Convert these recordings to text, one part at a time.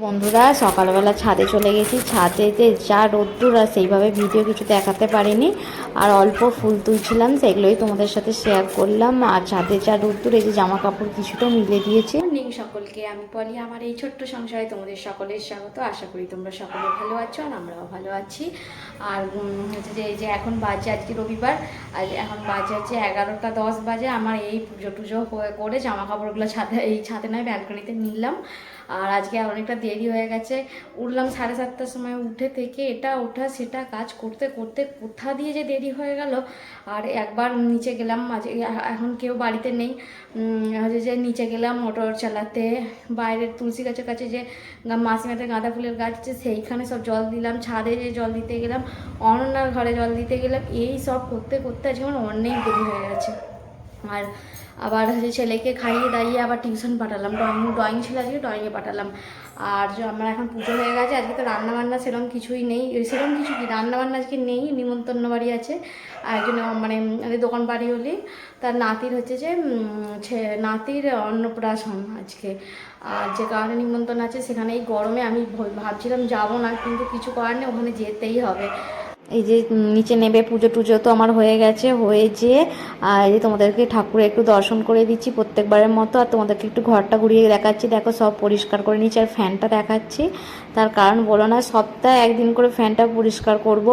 বন্ধুরা, সকালবেলা ছাদে চলে গেছি। ছাদেতে যা রোদ্দুর আর সেইভাবে ভিডিও কিছু দেখাতে পারিনি। আর অল্প ফুল তুলছিলাম, সেগুলোই তোমাদের সাথে শেয়ার করলাম। আর ছাদে যা রোদ্দুর, এই যে জামা কাপড় কিছুটা মিলে দিয়েছে। মর্নিং সকলকে, আমি বলি আমার এই ছোট্ট সংসারে তোমাদের সকলের স্বাগত। আশা করি তোমরা সকলে ভালো আছো আর আমরাও ভালো আছি। আর হচ্ছে যে, এই যে এখন বাজে আজকে রবিবার, আর এখন বাজে হচ্ছে এগারোটা দশ বাজে। আমার এই পুজো টুজো করে জামা কাপড়গুলো ছাদে, এই ছাদে নয়, ব্যালকনিতে নিলাম। আর আজকে অনেকটা দেরি হয়ে গেছে। উঠলাম সাড়ে সাতটার সময় উঠে থেকে এটা ওঠা সেটা কাজ করতে করতে কোথা দিয়ে যে দেরি হয়ে গেল। আর একবার নিচে গেলাম এখন কেউ বাড়িতে নেই। হচ্ছে যে নিচে গেলাম, মোটর চালাতে, বাইরের তুলসী গাছের কাছে যে মাসিমাতে গাঁদা ফুলের গাছ আছে, সেইখানে সব জল দিলাম, ছাদে যে জল দিতে গেলাম, অনন্যার ঘরে জল দিতে গেলাম, এই সব করতে করতে আজকে আমার অনেক দেরি হয়ে গেছে। আর আবার হচ্ছে ছেলেকে খাইয়ে দাইয়ে আবার টিউশন পাঠালাম। ড্রয়িং ড্রয়িং ছিল আজকে ড্রয়িংয়ে পাঠালাম। আর আমার এখন পুজো হয়ে গেছে, আজকে তো রান্নাবান্না সেরকম কিছুই নেই। সেরকম কিছু কি? রান্নাবান্না আজকে নেই, নিমন্ত্রণ বাড়ি আছে। আর একজন মানে দোকান বাড়ি হলি তার নাতির হচ্ছে যে নাতির অন্নপ্রাশন আজকে। আর যে কারণে নিমন্ত্রণ আছে সেখানে এই গরমে আমি ভাবছিলাম যাব না, কিন্তু কিছু করার নেই, ওখানে যেতেই হবে। এই যে নিচে নেবে পুজো টুজো তো আমার হয়ে গেছে, হয়ে যে আর এই যে তোমাদেরকে ঠাকুরে একটু দর্শন করে দিচ্ছি প্রত্যেকবারের মতো, আর তোমাদেরকে একটু ঘরটা ঘুরিয়ে দেখাচ্ছি। দেখো, সব পরিষ্কার করে নিচ্ছি আর ফ্যানটা দেখাচ্ছি। তার কারণ বলো না, সপ্তাহে একদিন করে ফ্যানটা পরিষ্কার করব।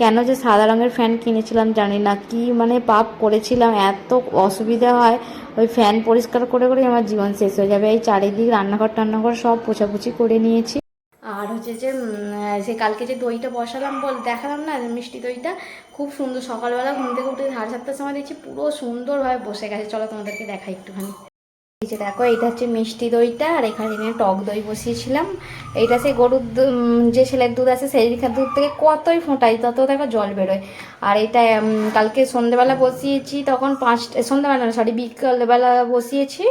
কেন যে সাদা রঙের ফ্যান কিনেছিলাম জানি না, কি মানে পাপ করেছিলাম, এত অসুবিধা হয়। ওই ফ্যান পরিষ্কার করে করে আমার জীবন শেষ হয়ে যাবে। এই চারিদিক রান্নাঘর টান্নাঘর সব পোছাপুছি করে নিয়েছি। আর হচ্ছে যে সে কালকে যে দইটা বসালাম বল, দেখালাম না মিষ্টি দইটা? খুব সুন্দর সকালবেলা ঘুম থেকে উঠে সাড়ে সাতটার সময় দেখছি পুরো সুন্দরভাবে বসে গেছে। চলো তোমাদেরকে দেখাই একটুখানি। এই যে দেখো এটা হচ্ছে মিষ্টি দইটা, আর এখানে টক দই বসিয়েছিলাম। এইটা সেই গরুর যে ছেলের দুধ আছে, সেই দুধ থেকে কতই ফোঁটাই তত দেখো জল বেরোয়। আর এটা কালকে সন্ধেবেলা বসিয়েছি, তখন পাঁচটা সন্ধেবেলা না সরি বিকালবেলা বসিয়েছি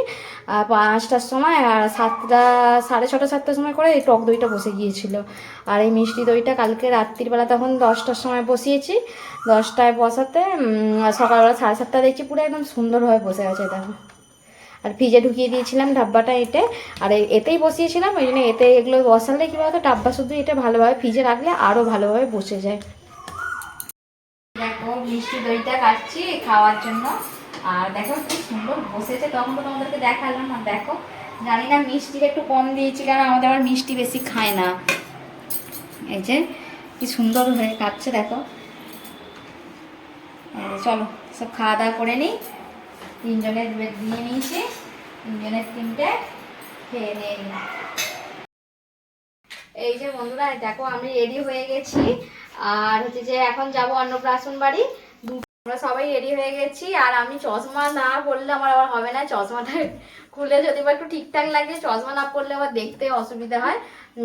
পাঁচটার সময়, আর সাতটা, সাড়ে ছটা, সাতটার সময় করে এই টক দইটা বসে গিয়েছিল। আর এই মিষ্টি দইটা কালকে রাত্রিবেলা তখন দশটার সময় বসিয়েছি। দশটায় বসাতে সকালবেলা সাড়ে সাতটা দেখছি পুরো একদম সুন্দরভাবে বসে গেছে দেখো। আর ফ্রিজে ঢুকিয়ে দিয়েছিলাম ডাব্বাটা এতে আর এতেই বসিয়েছিলাম, ওই জন্য এতে এগুলো বসালে কী বলতো, ডাব্বা শুধু এটা ভালোভাবে ফ্রিজে রাখলে আরও ভালোভাবে বসে যায়। দেখো, মিষ্টি দইটা কাটছি খাওয়ার জন্য। আর দেখো কি সুন্দর বসেছে তখন তো তোমাদেরকে দেখালাম আর দেখো। জানি না মিষ্টিটা একটু কম দিয়েছি, কারণ আমাদের আবার মিষ্টি বেশি খায় না। এই যে, কি সুন্দর হয়ে কাটছে, দেখো। চলো, সব খাওয়া দাওয়া করে নিই। তিনজনের দিয়ে নিয়েছি। তিনজনের তিনটে খেয়ে নিই। এই যে বন্ধুরা, দেখো আমি রেডি হয়ে গেছি। আর হচ্ছে যে এখন যাব অন্নপ্রাশন বাড়ি। আমরা সবাই রেডি হয়ে গেছি। আর আমি চশমা না পরলে আমার আবার হবে না। চশমাটা খুলে যদি বা একটু ঠিকঠাক লাগে, চশমা না পরলে আবার দেখতে অসুবিধা হয়।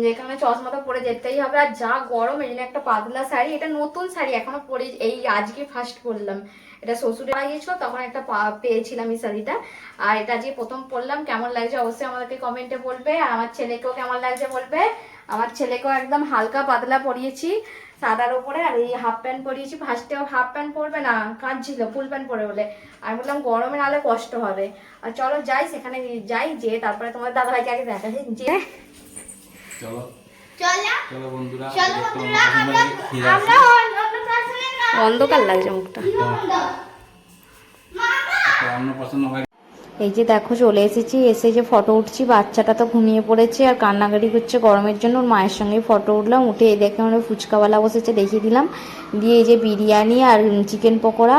যেখানে চশমা তো পরে যেতেই হবে। আর যা গরম, এই একটা পাতলা শাড়ি। এটা নতুন শাড়ি, এখনও পরে এই আজকে ফার্স্ট পরলাম। এটা শ্বশুরে লাগিয়েছিল তখন একটা পা- পেয়েছিলাম এই শাড়িটা। আর এটা আজকে প্রথম পরলাম কেমন লাগছে অবশ্যই আমাদেরকে কমেন্টে বলবে। আর আমার ছেলেকেও কেমন লাগছে বলবে। আমার ছেলেকেও একদম হালকা পাতলা পরিয়েছি সাদার উপরে আর এই হাফ প্যান্ট পরিয়েছি। ফার্স্টেও হাফ প্যান্ট পরবে না কাঁদছিল ফুল প্যান্ট পরে বলে। আর বললাম গরমে নাহলে কষ্ট হবে। আর চলো যাই সেখানে যাই যে তারপরে তোমার দাদা ভাইকে আগে দেখা যায় যে চলো। চলো। বন্ধুরা আমরা আমরা ফিরে আমরা আসি অন্নপ্রাশনে না অন্ধকার লাগছে মুখটা। হয় এই যে দেখো চলে এসেছি, এসে যে ফটো উঠছি, বাচ্চাটা তো ঘুমিয়ে পড়েছে আর কান্নাকাটি করছে গরমের জন্য। ওর মায়ের সঙ্গে ফটো উঠলাম, উঠে এই দেখে আমরা ফুচকাওয়ালা বসেছে, দেখিয়ে দিলাম। দিয়ে এই যে বিরিয়ানি আর চিকেন পকোড়া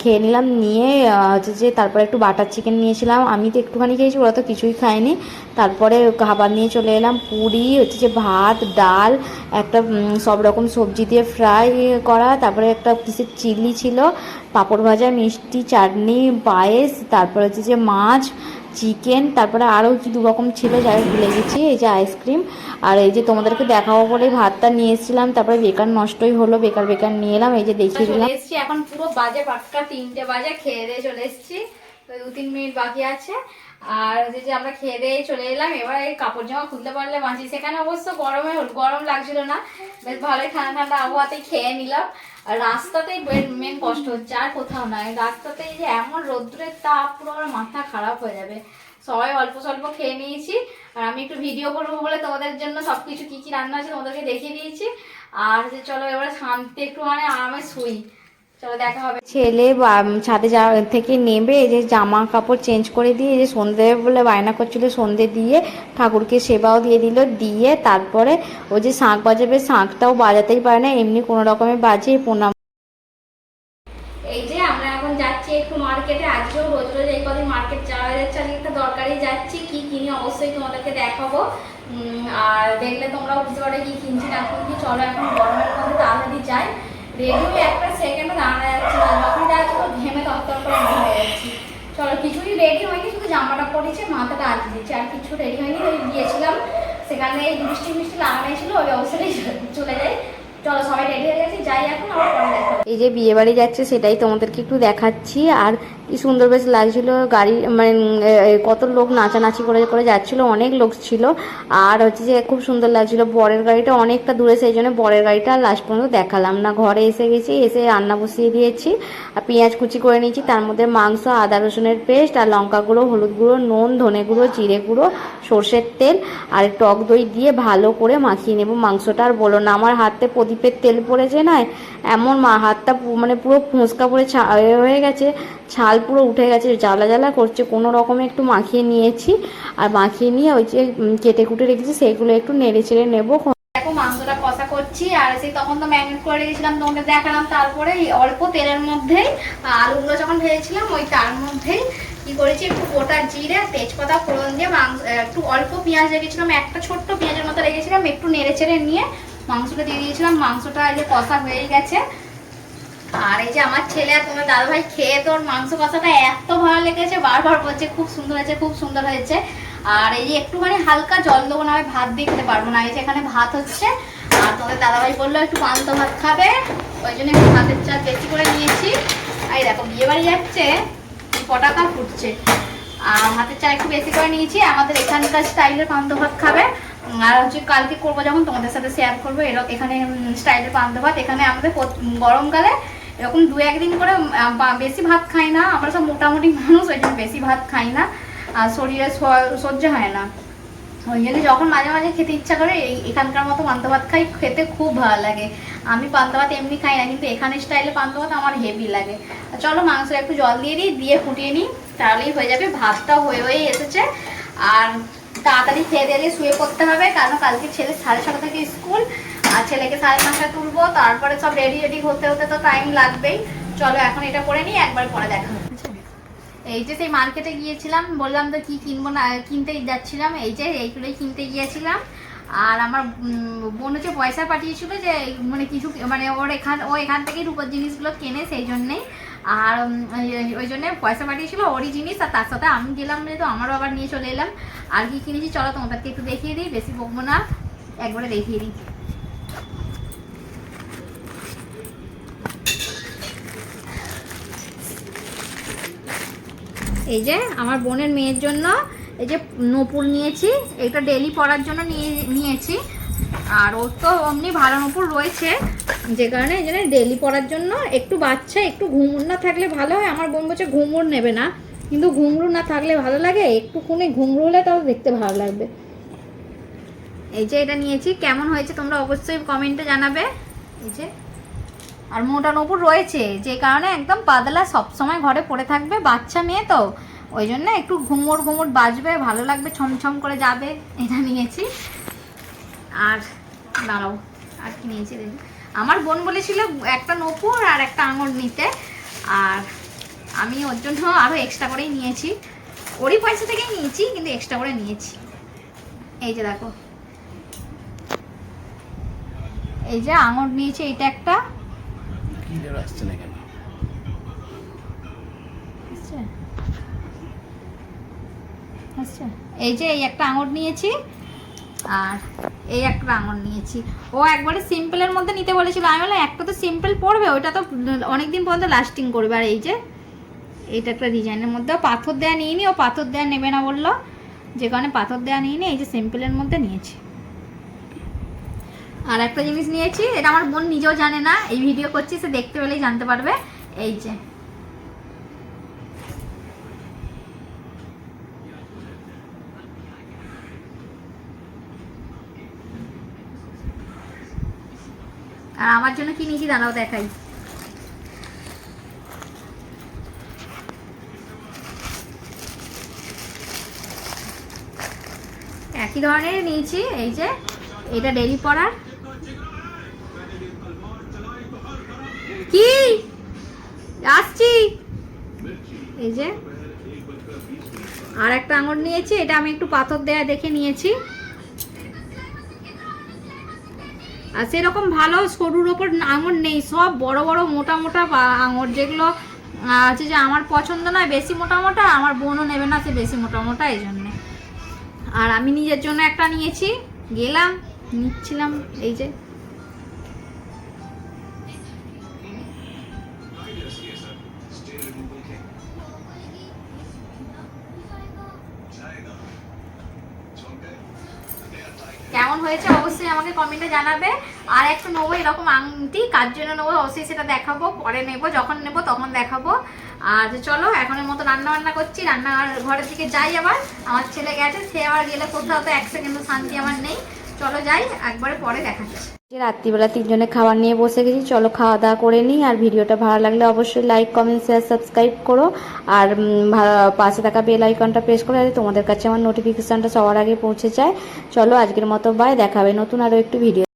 খেয়ে নিলাম, নিয়ে হচ্ছে যে তারপরে একটু বাটার চিকেন নিয়েছিলাম। আমি তো একটুখানি খেয়েছি, ওরা তো কিছুই খায়নি। তারপরে খাবার নিয়ে চলে এলাম, পুরি, হচ্ছে যে ভাত, ডাল, একটা সব রকম সবজি দিয়ে ফ্রাই করা। তারপরে একটা কিসের চিলি ছিল, পাঁপড় ভাজা, মিষ্টি, চাটনি, পায়েস, তারপরে হচ্ছে যে মাছ চিকেন তারপরে আরও কি দু রকম ছিল যাই ভুলে গেছি এই যে আইসক্রিম আর এই যে তোমাদেরকে দেখাবো বলে ভাতটা নিয়ে এসেছিলাম তারপরে বেকার নষ্টই হলো বেকার বেকার নিয়ে এলাম এই যে দেখিয়ে দিলাম। এসেছি এখন পুরো বাজে পাক্কা তিনটে বাজে খেয়ে দিয়ে চলে এসেছি দু তিন মিনিট বাকি আছে আর হচ্ছে যে আমরা খেয়ে দিয়ে চলে এলাম এবার এই কাপড় জামা খুলতে পারলে বাঁচি সেখানে অবশ্য গরমে গরম লাগছিল না বেশ ভালোই ঠান্ডা ঠান্ডা আবহাওয়াতেই খেয়ে নিলাম আর রাস্তাতেই মেন কষ্ট হচ্ছে, আর কোথাও নয় রাস্তাতেই যে এমন রোদ্রের তাপ, পুরো আমার মাথা খারাপ হয়ে যাবে। সবাই অল্প স্বল্প খেয়ে নিয়েছি, আর আমি একটু ভিডিও করব বলে তোমাদের জন্য সব কিছু কী কী রান্না আছে তোমাদেরকে দেখিয়ে দিয়েছি। আর যে চলো এবারে শান্তি একটু মানে আরামে শুই। ছেলে বা- ছাদে যাওয়া থেকে নেবে এই যে জামা কাপড় চেঞ্জ করে দিয়ে এই যে সন্ধে বলে বায়না করছিল সন্ধে দিয়ে ঠাকুরকে সেবাও দিয়ে দিল দিয়ে তারপরে ও যে শাঁখ বাজাবে শাঁখটাও বাজাতেই পারে না এমনি কোনো রকমে বাজে প্রণাম। এই যে আমরা এখন যাচ্ছি একটু মার্কেটে আজকেও রোজ রোজ এই কদিন মার্কেট যাওয়া যাচ্ছে আজকে একটা দরকারি যাচ্ছি কি কিনি অবশ্যই তোমাদেরকে দেখাবো। আর দেখলে তোমরাও বুঝতে পারবে কি কিনছি না কিনছি চলো এখন গরমের মধ্যে তাড়াতাড়ি যাই। রেডি হয়ে একটা সেকেন্ডও দাঁড়ানো যাচ্ছে না যখন যাচ্ছি তো ঘেমে তত্তর করে বের হয়ে যাচ্ছি। চলো, কিছুই রেডি হয়নি, শুধু জামাটা পরেছে মাথাটা আজ দিয়েছে। আর কিছু রেডি হয়নি ওই গিয়েছিলাম। সেখানে বৃষ্টি মিষ্টি লাগানো ছিল, ওই অবস্থাতেই চলে যাই। এই যে বিয়ে বাড়ি যাচ্ছে, সেটাই তোমাদেরকে একটু দেখাচ্ছি। আর কি সুন্দর বেশ লাগছিল গাড়ি মানে কত লোক নাচানাচি করে করে যাচ্ছিল, অনেক লোক ছিল। আর হচ্ছে যে খুব সুন্দর লাগছিল বরের গাড়িটা অনেকটা দূরে, সেই জন্য বরের গাড়িটা লাস্ট পর্যন্ত দেখালাম না। ঘরে এসে গেছি, এসে রান্না বসিয়ে দিয়েছি। আর পেঁয়াজ কুচি করে নিয়েছি, তার মধ্যে মাংস, আদা রসুনের পেস্ট, আর লঙ্কা গুঁড়ো, হলুদ গুঁড়ো, নুন, ধনে গুঁড়ো, জিরে গুঁড়ো, সর্ষের তেল, আর টক দই দিয়ে ভালো করে মাখিয়ে নেব মাংসটা। আর বলো না, আমার হাতে প্রদীপের তেল পড়েছে না, এমন মা হাতটা মানে পুরো ফুঁসকা পড়ে ছা- হয়ে গেছে, ছাল পুরো উঠে গেছে, জ্বালা জ্বালা করছে, কোনো রকমে একটু মাখিয়ে নিয়েছি, আর মাখিয়ে নিয়ে ওই যে কেটে কুটে রেখেছি সেইগুলো একটু নেড়ে চেড়ে নেব। দেখো, মাংসটা কষা করছি, আর সেই তখন তো ম্যাগনেট করে রেখেছিলাম, তোমাকে দেখালাম, তারপরে অল্প তেলের মধ্যেই আলুগুলো যখন ভেজেছিলাম, ওই তার মধ্যেই কি করেছি, একটু গোটা জিরে তেজপাতা ফোড়ন দিয়ে মাংস, একটু অল্প পেঁয়াজ রেখেছিলাম, একটা ছোট্ট পেঁয়াজের মতো রেখেছিলাম, একটু নেড়ে চেড়ে নিয়ে মাংসটা দিয়ে দিয়েছিলাম, মাংসটা এই যে কষা হয়ে গেছে। আর এই যে আমার ছেলে আর তোমার দাদা ভাই খেয়ে তোর মাংস কষাটা এত ভালো লেগেছে, বারবার বলছে, খুব সুন্দর হয়েছে, খুব সুন্দর হয়েছে। আর এই যে একটুখানি হালকা জল দেবো না আমি ভাত দিয়ে খেতে পারব না। এই যে এখানে ভাত হচ্ছে, আর তোমাদের দাদা ভাই বলল, একটু পান্ত ভাত খাবে। ওই জন্য একটু ভাতের চাল বেশি করে নিয়েছি। আর দেখো, বিয়ে বাড়ি যাচ্ছে পটাকা ফুটছে। আর ভাতের চাল একটু বেশি করে নিয়েছি। আমাদের এখানকার স্টাইলের পান্ত ভাত খাবে। আর হচ্ছে কালকে করব যখন তোমাদের সাথে শেয়ার করব এরকম এখানে স্টাইলের পান্ত ভাত এখানে আমাদের গরমকালে এরকম দু একদিন করে বেশি ভাত খাই না। আমরা সব মোটামুটি মানুষ, ওই বেশি ভাত খাই না। আর শরীরে সহ্য হয় না। ওই জন্য যখন মাঝে মাঝে খেতে ইচ্ছা করে, এই- এখানকার মতো পান্ত ভাত খাই, খেতে খুব ভালো লাগে। আমি পান্ত ভাত এমনি খাই না, কিন্তু এখানে স্টাইলে পান্ত ভাত আমার হেভি লাগে। চলো মাংস একটু জল দিয়ে দিই, দিয়ে ফুটিয়ে নিই, তাহলেই হয়ে যাবে। ভাতটাও হয়ে হয়ে এসেছে। আর তাড়াতাড়ি খেয়ে দিয়ে শুয়ে পড়তে হবে কারণ কালকে ছেলে সাড়ে ছটা থেকে স্কুল আর ছেলেকে সাড়ে নটায় তুলবো তারপরে সব রেডি রেডি হতে হতে তো টাইম লাগবেই। চলো এখন এটা করে নিই একবার পরে দেখা হবে। এই যে সেই মার্কেটে গিয়েছিলাম বললাম তো কি কিনবো না কিনতে যাচ্ছিলাম এই যে এইগুলোই কিনতে গিয়েছিলাম। আর আমার বোন হচ্ছে পয়সা পাঠিয়েছিল যে মানে কিছু মানে ওর এখান ও এখান থেকেই রূপোর জিনিসগুলো কেনে সেই জন্যেই। আর ওই- জন্য পয়সা পাঠিয়েছিল ওরই জিনিস আর তার সাথে আমি গেলাম যেহেতু আমারও আবার নিয়ে চলে এলাম। আর কি কিনেছি চলো তোমাদেরকে একটু দেখিয়ে দিই, বেশি বকবো না, একবারে দেখিয়ে দিই। এই যে আমার বোনের মেয়ের জন্য এই যে নপুর নিয়েছি, এটা ডেলি পরার জন্য নিয়ে, নিয়েছি। আর ওর তো অমনি ভালো নপুর রয়েছে। যে কারণে এই জন্য ডেলি পরার জন্য একটু বাচ্চা, একটু ঘুমুর না থাকলে ভালো হয়। আমার বোন বলছে ঘুমুর নেবে না। কিন্তু ঘুমরু না থাকলে ভালো লাগে, একটুখানি ঘুমরু হলে তাও দেখতে ভালো লাগবে। এই যে এটা নিয়েছি। কেমন হয়েছে তোমরা অবশ্যই কমেন্টে জানাবে। এই যে। আর মোটা নপুর রয়েছে, যে কারণে একদম পাতলা সবসময় ঘরে পড়ে থাকবে বাচ্চা মেয়ে তো। ওই জন্য একটু ঘুমোর ঘুমোর বাজবে, ভালো লাগবে, ছমছম করে যাবে। এটা নিয়েছি। আর দাঁড়াও, আর কি নিয়েছি দেখি। আমার বোন বলেছিল একটা নপুর আর একটা আঙুর নিতে। আর আমি ওর জন্য আরও এক্সট্রা করেই নিয়েছি। ওরই পয়সা থেকেই নিয়েছি কিন্তু এক্সট্রা করে নিয়েছি। এই যে দেখো। এই যে আঙুর নিয়েছি এটা একটা। আসছে না কেন? এই যে এই একটা আঙুর নিয়েছি। আর এই একটা আঙুর নিয়েছি। ও একবারে সিম্পলের মধ্যে নিতে বলেছিল। আমি বললাম, একটা তো সিম্পল পড়বে ওইটা তো অনেকদিন পর্যন্ত লাস্টিং করবে। আর এই যে, এইটা একটা ডিজাইনের মধ্যে। পাথর দেওয়া নিইনি, ও পাথর দেওয়া নেবে না বলল। যে কারণে পাথর দেওয়া নিইনি, এই যে সিম্পলের মধ্যে নিয়েছি। আর একটা জিনিস নিয়েছি, এটা আমার বোন নিজেও জানে না, এই ভিডিও করছি, সে দেখতে পেলেই জানতে পারবে। এই যে আর আমার জন্য কি নিয়েছি দাঁড়াও দেখাই। একই ধরনের নিয়েছি এই যে, এটা ডেলি পড়ার কি? আসছি। এই যে, আর একটা আঙুর নিয়েছি, এটা আমি একটু পাথর দেয়া দেখে নিয়েছি। আর সেরকম ভালো সরুর ওপর আঙুর নেই, সব বড় বড় মোটা মোটা আঙুর যেগুলো আছে যে আমার পছন্দ নয়, বেশি মোটা মোটা, আমার বোনও নেবে না সে বেশি মোটা মোটা, এই জন্যে। আর আমি নিজের জন্য একটা নিয়েছি, গেলাম, নিচ্ছিলাম, এই যে। হয়েছে, অবশ্যই আমাকে কমেন্টে জানাবে। আর একটা নেব এরকম আংটি, কার জন্য নেব অবশ্যই সেটা দেখাবো, পরে নেব, যখন নেব তখন দেখাবো। আর চলো, এখনের মতো রান্না বান্না করছি, রান্না ঘরের দিকে যাই আবার। আমার ছেলে গেছে, সে আবার গেলে কোথাও তো এক সেকেন্ড শান্তি আমার নেই। চলো যাই, একবারে পরে দেখাচ্ছি। যে রাত্রিবেলা তিনজনে খাবার নিয়ে বসে গেছি, চলো খাওয়া দাওয়া করে নিই। আর ভিডিওটা ভালো লাগলে অবশ্যই লাইক কমেন্ট শেয়ার সাবস্ক্রাইব করো। আর পাশে থাকা বেল আইকনটা প্রেস করে যাতে তোমাদের কাছে আমার নোটিফিকেশনটা সবার আগে পৌঁছে যায়। চলো আজকের মতো বাই দেখাবে নতুন আরও একটু ভিডিও